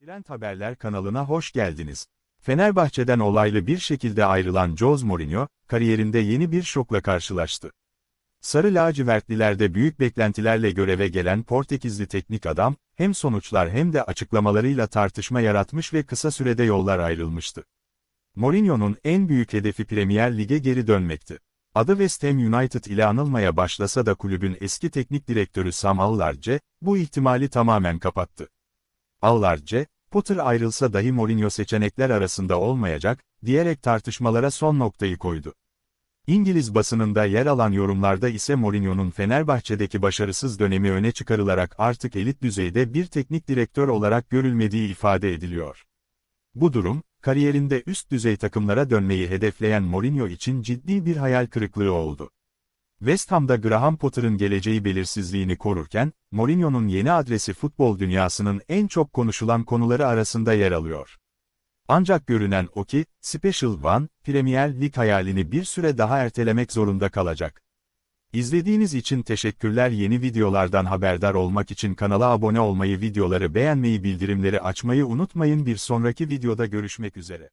Trend Haberler kanalına hoş geldiniz. Fenerbahçe'den olaylı bir şekilde ayrılan Jose Mourinho, kariyerinde yeni bir şokla karşılaştı. Sarı lacivertlilerde büyük beklentilerle göreve gelen Portekizli teknik adam, hem sonuçlar hem de açıklamalarıyla tartışma yaratmış ve kısa sürede yollar ayrılmıştı. Mourinho'nun en büyük hedefi Premier Lig'e geri dönmekti. Adı West Ham United ile anılmaya başlasa da kulübün eski teknik direktörü Sam Allardyce, bu ihtimali tamamen kapattı. Allardyce, Potter ayrılsa dahi Mourinho seçenekler arasında olmayacak, diyerek tartışmalara son noktayı koydu. İngiliz basınında yer alan yorumlarda ise Mourinho'nun Fenerbahçe'deki başarısız dönemi öne çıkarılarak artık elit düzeyde bir teknik direktör olarak görülmediği ifade ediliyor. Bu durum, kariyerinde üst düzey takımlara dönmeyi hedefleyen Mourinho için ciddi bir hayal kırıklığı oldu. West Ham'da Graham Potter'ın geleceği belirsizliğini korurken, Mourinho'nun yeni adresi futbol dünyasının en çok konuşulan konuları arasında yer alıyor. Ancak görünen o ki, Special One, Premier Lig hayalini bir süre daha ertelemek zorunda kalacak. İzlediğiniz için teşekkürler yeni videolardan haberdar olmak için kanala abone olmayı videoları beğenmeyi bildirimleri açmayı unutmayın bir sonraki videoda görüşmek üzere.